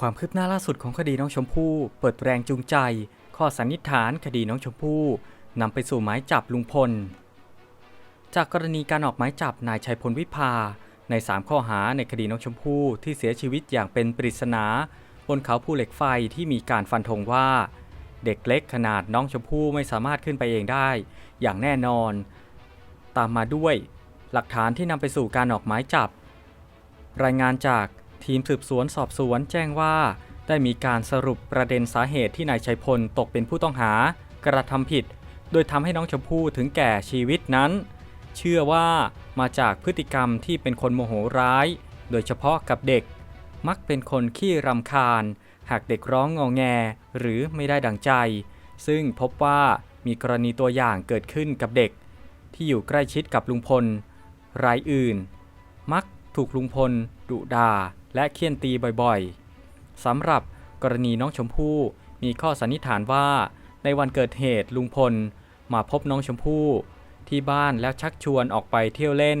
ความคืบหน้าล่าสุดของคดีน้องชมพู่ เปิดแรงจูงใจ ข้อสันนิษฐานคดีน้องชมพู่นำไปสู่หมายจับลุงพล จากกรณีการออกหมายจับนายชัยพลวิภา ใน 3 ข้อหาในคดีน้องชมพู่ที่เสียชีวิตอย่างเป็นปริศนา บนเขาภูเหล็กไฟที่มีการฟันธงว่า เด็กเล็กขนาดน้องชมพู่ไม่สามารถขึ้นไปเองได้ อย่างแน่นอน ตามมาด้วย หลักฐานที่นำไปสู่การออกหมายจับ รายงานจาก ทีมสืบสวนสอบสวนแจ้งว่า ได้มีการสรุปประเด็นสาเหตุที่นายชัยพลตกเป็นผู้ต้องหากระทำผิด โดยทำให้น้องชมพู่ถึงแก่ชีวิตนั้น เชื่อว่ามาจากพฤติกรรมที่เป็นคนโมโหร้าย โดยเฉพาะกับเด็ก มักเป็นคนขี้รำคาญ หากเด็กร้องงอแงหรือไม่ได้ดังใจ ซึ่งพบว่ามีกรณีตัวอย่างเกิดขึ้นกับเด็ก ที่อยู่ใกล้ชิดกับลุงพล รายอื่น มักถูกลุงพลดุด่า และเคี่ยนตีบ่อยๆสำหรับกรณีน้องชมพู่มีข้อสันนิษฐานว่า ในวันเกิดเหตุลุงพลมาพบน้องชมพู่ที่บ้านแล้วชักชวนออกไปเที่ยวเล่น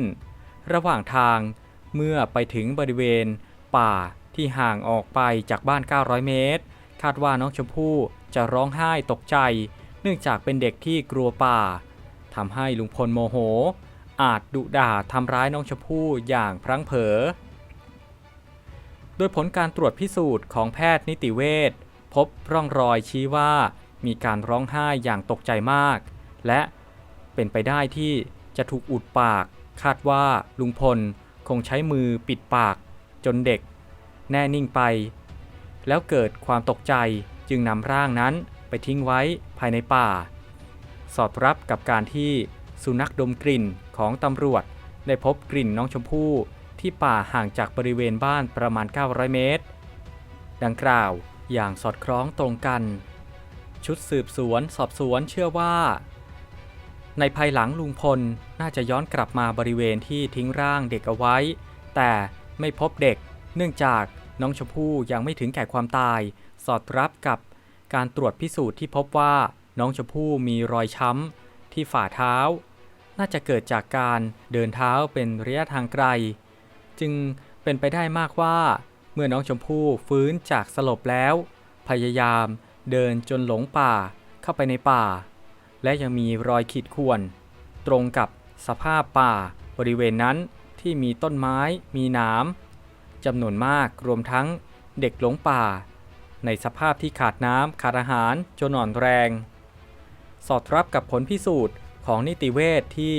ระหว่างทางเมื่อไปถึงบริเวณ ป่าที่ห่างออกไปจากบ้าน 900 เมตร คาดว่าน้องชมพู่จะร้องไห้ตกใจ เนื่องจากเป็นเด็กที่กลัวป่าทำให้ลุงพลโมโห อาจดุด่าทำร้ายน้องชมพู่อย่างพลั้งเผลอ โดยผลการตรวจพิสูจน์ของแพทย์นิติเวชพบร่องรอยชี้ว่ามีการร้องไห้อย่างตกใจมาก และเป็นไปได้ที่จะถูกอุดปาก คาดว่าลุงพลคงใช้มือปิดปากจนเด็ก แน่นิ่งไป แล้วเกิดความตกใจจึงนำร่างนั้นไปทิ้งไว้ภายในป่า สอดรับกับการที่สุนัขดมกลิ่นของตำรวจได้พบกลิ่นน้องชมพู่ ที่ป่าห่างจากบริเวณบ้านประมาณ 900 เมตร ดังกล่าวอย่างสอดคล้องตรงกัน ชุดสืบสวนสอบสวนเชื่อว่า ในภายหลังลุงพลน่าจะย้อนกลับมาบริเวณที่ทิ้งร่างเด็กเอาไว้ แต่ไม่พบเด็ก เนื่องจากน้องชมพู่ยังไม่ถึงแก่ความตาย สอดรับกับการตรวจพิสูจน์ที่พบว่าน้องชมพู่มีรอยช้ำที่ฝ่าเท้า น่าจะเกิดจากการเดินเท้าเป็นระยะทางไกล จึงเป็นไปได้มากว่า เมื่อน้องชมพู่ฟื้นจากสลบแล้ว พยายามเดินจนหลงป่าเข้าไปในป่า และยังมีรอยขีดข่วน ตรงกับสภาพป่าบริเวณนั้นที่มีต้นไม้มีหน้ำจำนวนมากรวมทั้งเด็กหลงป่า ในสภาพที่ขาดน้ำขาดอาหารจนอ่อนแรง สอดรับกับผลพิสูจน์ของนิติเวชที่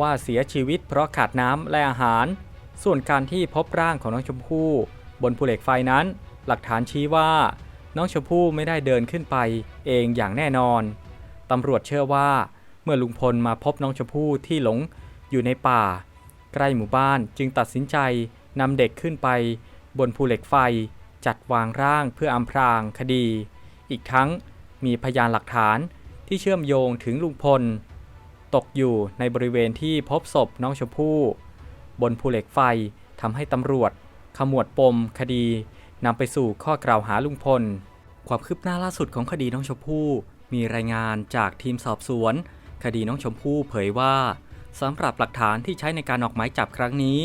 ว่าเสียชีวิตเพราะขาดน้ำและอาหาร ส่วนการที่พบร่างของน้องชมพู่บนภูเหล็กไฟนั้น หลักฐานชี้ว่า น้องชมพู่ไม่ได้เดินขึ้นไปเองอย่างแน่นอน ตำรวจเชื่อว่า เมื่อลุงพลมาพบน้องชมพู่ที่หลงอยู่ในป่า ใกล้หมู่บ้านจึงตัดสินใจนำเด็กขึ้นไป บนภูเหล็กไฟจัดวางร่างเพื่ออำพรางคดี อีกทั้งมีพยานหลักฐานที่เชื่อมโยงถึงลุงพล ตกอยู่ในบริเวณที่พบศพน้องชมพู่ บนภูเหล็กไฟทำให้ตำรวจ ขมวดปม คดีนำไปสู่ข้อกล่าวหาลุงพล ความคืบหน้าล่าสุดของคดีน้องชมพู่ มีรายงานจากทีมสอบสวน คดีน้องชมพู่เผยว่าสำหรับหลักฐานที่ใช้ในการออกหมายจับครั้งนี้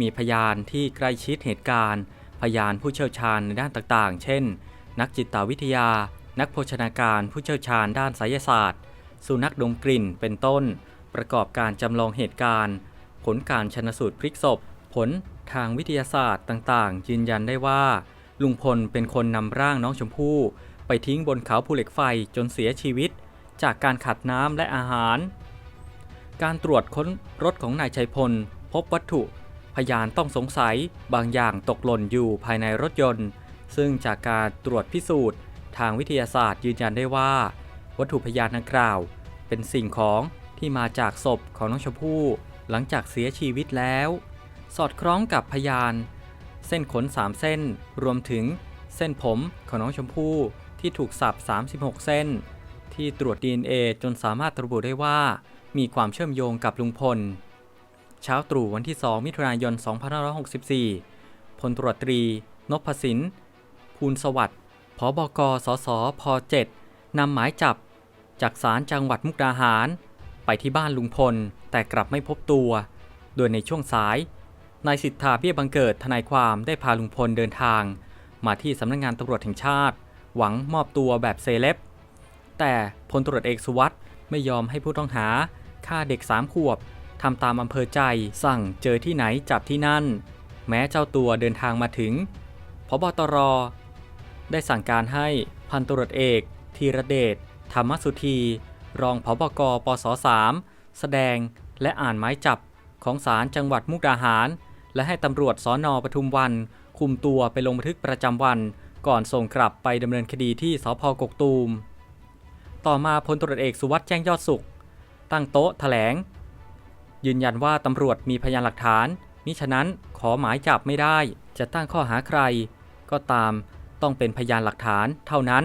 มีพยานที่ใกล้ชิดเหตุการณ์ พยานผู้เชี่ยวชาญในด้านต่างๆ เช่น นักจิตวิทยา นักโภชนาการผู้เชี่ยวชาญด้านไสยศาสตร์ สุนัขดมกลิ่นเป็นต้น ประกอบการจำลองเหตุการณ์ ผลการชนสูตรพลิกศพ ผลทางวิทยาศาสตร์ต่างๆ ยืนยันได้ว่า ลุงพลเป็นคนนำร่างน้องชมพู่ไปทิ้งบนเขาภูเหล็กไฟจนเสียชีวิต จากการขาดน้ำและอาหาร การตรวจค้นรถของนายชัยพล พบวัตถุ พยานต้องสงสัยบางอย่างตกหล่นอยู่ภายในรถยนต์ ซึ่งจากการตรวจพิสูจน์ทางวิทยาศาสตร์ยืนยันได้ว่า วัตถุพยานดังกล่าว เป็นสิ่งของที่มาจากศพของน้องชมพู่ หลังจากเสียชีวิตแล้ว สอดคล้องกับพยาน เส้นขน 3 เส้น รวมถึงเส้นผมของน้องชมพู่ที่ถูกสับ 36 เส้น ที่ตรวจ DNA จนสามารถระบุได้ว่า มีความเชื่อมโยงกับลุงพล เช้าตรู่วันที่ 2 มิถุนายน 2564 พลตรวจตรี นพสินภูลสวัสดิ์ผบกสสพ7นำหมายจับ จากศาลจังหวัดมุกดาหาร ไปที่บ้านลุงพล แต่กลับไม่พบตัว โดยในช่วงสาย นายสิทธาเบี้ยบังเกิดทนายความได้พาลุงพลเดินทาง มาที่สำนักงานตำรวจแห่งชาติ หวังมอบตัวแบบเซเลบ แต่พลตรวจเอกสุวัสด์ไม่ยอมให้ผู้ต้องหาฆ่าเด็กสามขวบทำตามอำเภอใจสั่งเจอที่ไหนจับที่นั่น แม้เจ้าตัวเดินทางมาถึงพบตร ได้สั่งการให้พันตำรวจเอกธีรเดชธรรมสุธี รองผบกปส3 แสดงและอ่านหมายจับของศาลจังหวัดมุกดาหาร และให้ตำรวจสอนอปทุมวัน คุมตัวไปลงบันทึกประจำวัน ก่อนส่งกลับไปดำเนินคดีที่สพกกตูม ต่อมาพลตรวจเอกสุวัสด์แจ้งยอดสุข ตั้งโต๊ะแถลง ยืนยันว่าตำรวจมีพยานหลักฐาน มิฉะนั้นขอหมายจับไม่ได้ จะตั้งข้อหาใคร ก็ตามต้องเป็นพยานหลักฐานเท่านั้น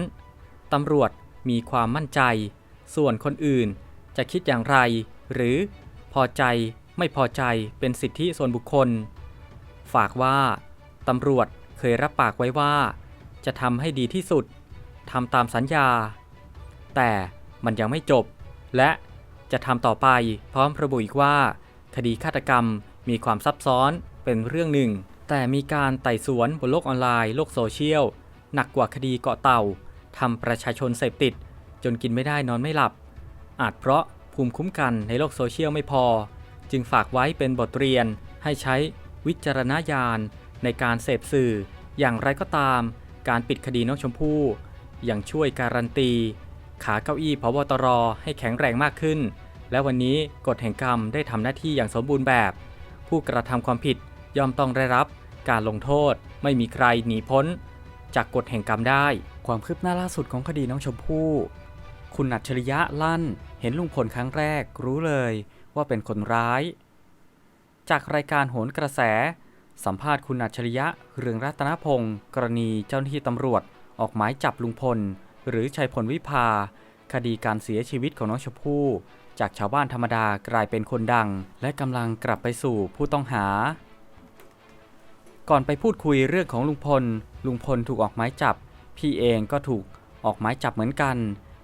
ตำรวจมีความมั่นใจ ส่วนคนอื่นจะคิดอย่างไร หรือพอใจไม่พอใจเป็นสิทธิส่วนบุคคล ฝากว่าตำรวจเคยรับปากไว้ว่า จะทำให้ดีที่สุดทำตามสัญญา แต่มันยังไม่จบ และจะทำต่อไปพร้อมระบุอีกว่า คดีฆาตกรรมมีความซับซ้อนเป็นเรื่องหนึ่ง แต่มีการไต่สวนบนโลกออนไลน์โลกโซเชียล หนักกว่าคดีเกาะเต่าทำประชาชนเสพติด จนกินไม่ได้นอนไม่หลับ อาจเพราะ ภูมิคุ้มกันในโลกโซเชียลไม่พอ จึงฝากไว้เป็นบทเรียน ให้ใช้วิจารณญาณ ในการเสพสื่อ อย่างไรก็ตาม การปิดคดีน้องชมพู่ยังช่วยการันตี ขาเก้าอี้พบตรให้แข็งแรงมากขึ้น และวันนี้กฎแห่งกรรมได้ทำหน้าที่อย่างสมบูรณ์แบบ ผู้กระทำความผิดย่อมต้องได้รับการลงโทษไม่มีใครหนีพ้น จากกฎแห่งกรรมได้ ความคืบหน้าล่าสุดของคดีน้องชมพู่ คุณอัจฉริยะลั่น เห็นลุงพลครั้งแรกรู้เลยว่าเป็นคนร้าย จากรายการโหนกระแส สัมภาษณ์คุณอัจฉริยะเรืองรัตนพงศ์กรณีเจ้าหน้าที่ตำรวจออกหมายจับลุงพล หรือชัยพลวิภา คดีการเสียชีวิตของน้องชมพู่จากชาวบ้านธรรมดากลายเป็นคนดัง และกำลังกลับไปสู่ผู้ต้องหา ก่อนไปพูดคุยเรื่องของลุงพล ลุงพลถูกออกหมายจับ พี่เองก็ถูกออกหมายจับเหมือนกัน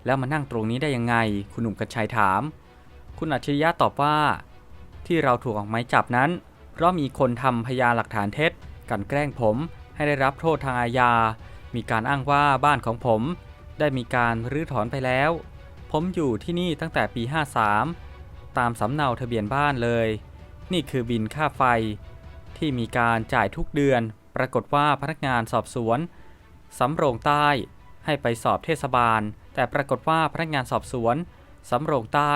แล้วมานั่งตรงนี้ได้ยังไง คุณหนุ่มกัญชัยถาม คุณอัจฉริยะตอบว่า ที่เราถูกออกหมายจับนั้น เพราะมีคนทำพยานหลักฐานเท็จกันแกล้งผมให้ได้รับโทษทางอาญา มีการอ้างว่าบ้านของผม ได้มีการรื้อถอนไปแล้ว ผมอยู่ที่นี่ตั้งแต่ปี 53 ตามสำเนาทะเบียนบ้านเลย นี่คือบินค่าไฟ ที่มีการจ่ายทุกเดือน ปรากฏว่าพนักงานสอบสวนสำโรงใต้ให้ไปสอบเทศบาล แต่ปรากฏว่าพนักงานสอบสวนสำโรงใต้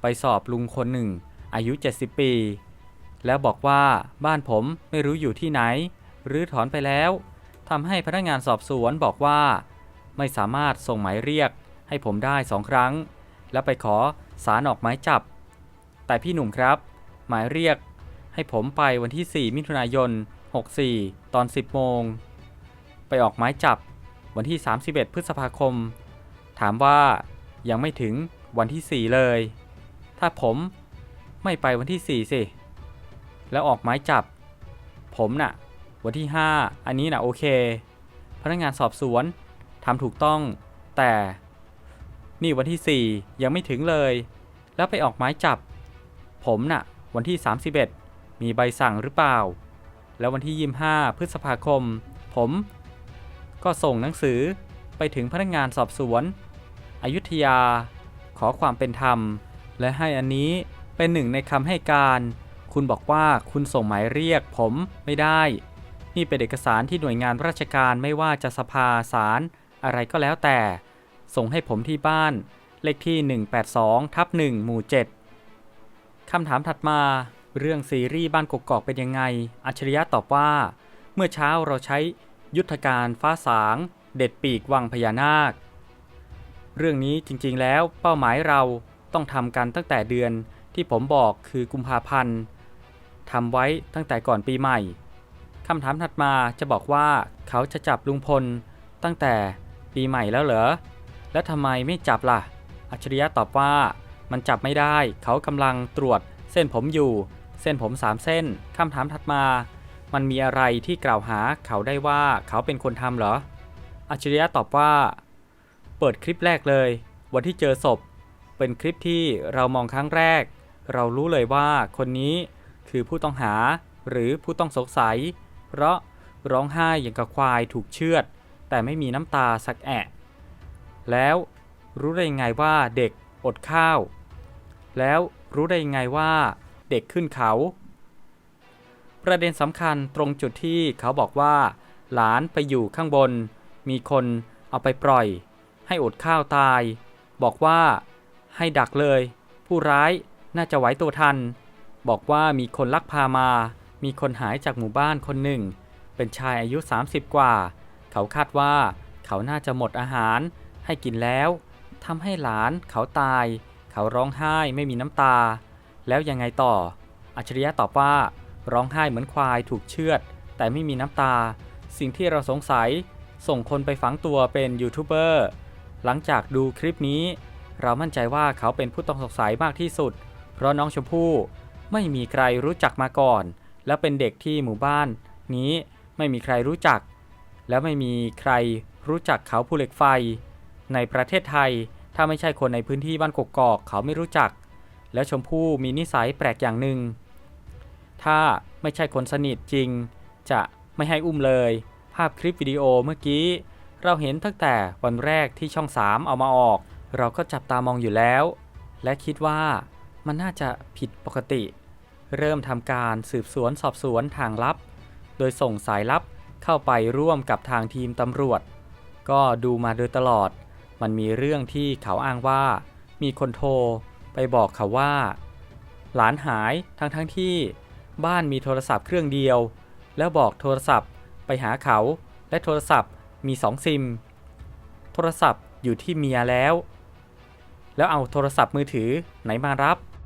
ไปสอบลุงคนหนึ่ง อายุ 70 ปี แล้วบอกว่าบ้านผมไม่รู้อยู่ที่ไหนหรือถอนไปแล้วทำให้พนักงานสอบสวนบอกว่า ไม่สามารถส่งหมายเรียกให้ผมได้สองครั้ง แล้วไปขอสารออกหมายจับ แต่พี่หนุ่มครับ หมายเรียกให้ผมไปวันที่ 4 มิถุนายน 64 ตอน 10 โมง ไปออกหมายจับวันที่ 31 พฤษภาคม ถามว่ายังไม่ถึงวันที่ 4 เลย ถ้าผมไม่ไปวันที่ 4 สิ แล้วออกหมายจับ ผมน่ะ วันที่ 5 อันนี้น่ะโอเค พนักงานสอบสวนทำถูกต้อง แต่นี่วันที่ 4 ยังไม่ถึงเลย แล้วไปออกหมายจับ ผมน่ะ วันที่ 31 มีใบสั่งหรือเปล่า แล้ววันที่ 25 พฤษภาคม ผม ก็ส่งหนังสือไปถึงพนักงานสอบสวน อยุธยา ขอความเป็นธรรม และให้อันนี้เป็นหนึ่งในคำให้การ คุณบอกว่าคุณส่งหมายเรียกผมไม่ได้ นี่เป็นเอกสารที่หน่วยงานราชการไม่ว่าจะสภาศาลอะไรก็แล้วแต่ ส่งให้ผมที่บ้าน เลขที่ 182ทับ1หมู่ 7คำถามถัดมาเรื่องซีรีส์บ้านกกอกเป็นยังไง อัจฉริยะตอบว่า เมื่อเช้าเราใช้ยุทธการฟ้าสาง เด็ดปีกวังพญานาค เรื่องนี้จริงๆแล้วเป้าหมายเราต้องทำกันตั้งแต่เดือนที่ผมบอกคือกุมภาพันธ์ทำไว้ตั้งแต่ก่อนปีใหม่คำถามถัดมาจะบอกว่าเขาจะจับลุงพลตั้งแต่ปีใหม่แล้วเหรอ แล้วทำไมไม่จับล่ะ อัจฉริยะตอบว่ามันจับไม่ได้ เขากำลังตรวจเส้นผมอยู่ เส้นผมสามเส้นคำถามถัดมา มันมีอะไรที่กล่าวหาเขาได้ว่าเขาเป็นคนทำเหรอ อัจฉริยะตอบว่า เปิดคลิปแรกเลย วันที่เจอศพ เป็นคลิปที่เรามองครั้งแรก เรารู้เลยว่าคนนี้คือผู้ต้องหาหรือผู้ต้องสงสัย เพราะร้องไห้อย่างกับควายถูกเชือด แต่ไม่มีน้ำตาสักแอะแล้วรู้ได้ยังไงว่าเด็กอดข้าว แล้วรู้ได้ยังไงว่าเด็กขึ้นเขา ประเด็นสำคัญตรงจุดที่เขาบอกว่า หลานไปอยู่ข้างบน มีคนเอาไปปล่อย ให้อดข้าวตาย บอกว่าให้ดักเลย ผู้ร้ายน่าจะไหวตัวทัน บอกว่ามีคนลักพามา มีคนหายจากหมู่บ้านคนหนึ่ง เป็นชายอายุ 30 กว่า เขาคาดว่าเขาน่าจะหมดอาหาร ให้กินแล้วทำให้หลานเขาตาย เขาร้องไห้ไม่มีน้ำตา แล้วยังไงต่อ อัจฉริยะตอบว่าร้องไห้เหมือนควายถูกเชือด แต่ไม่มีน้ำตา สิ่งที่เราสงสัยส่งคนไปฝังตัวเป็นยูทูบเบอร์ หลังจากดูคลิปนี้ เรามั่นใจว่าเขาเป็นผู้ต้องสงสัยมากที่สุด เพราะน้องชมพู่ไม่มีใครรู้จักมาก่อน และเป็นเด็กที่หมู่บ้านนี้ไม่มีใครรู้จัก แล้วไม่มีใครรู้จักเขาภูเหล็กไฟ ในประเทศไทย ถ้าไม่ใช่คนในพื้นที่บ้านกกอกเขาไม่รู้จัก แล้วชมพู่มีนิสัยแปลกอย่างหนึ่ง ถ้าไม่ใช่คนสนิทจริง จะไม่ให้อุ้มเลย ภาพคลิปวิดีโอเมื่อกี้ เราเห็นตั้งแต่วันแรกที่ช่อง 3 เอามาออก เราก็จับตามองอยู่แล้ว และคิดว่ามันน่าจะผิดปกติ เริ่มทำการสืบสวนสอบสวนทางลับ โดยส่งสายลับเข้าไปร่วมกับทางทีมตำรวจ ก็ดูมาโดยตลอด มันมีเรื่องที่เขาอ้างว่า มีคนโทรไปบอกเขาว่า หลานหายทั้งทั้งที่บ้านมีโทรศัพท์เครื่องเดียว แล้วบอกโทรศัพท์ไปหาเขาและโทรศัพท์ มีสองซิม โทรศัพท์อยู่ที่เมียแล้ว แล้วเอาโทรศัพท์มือถือไหนมารับ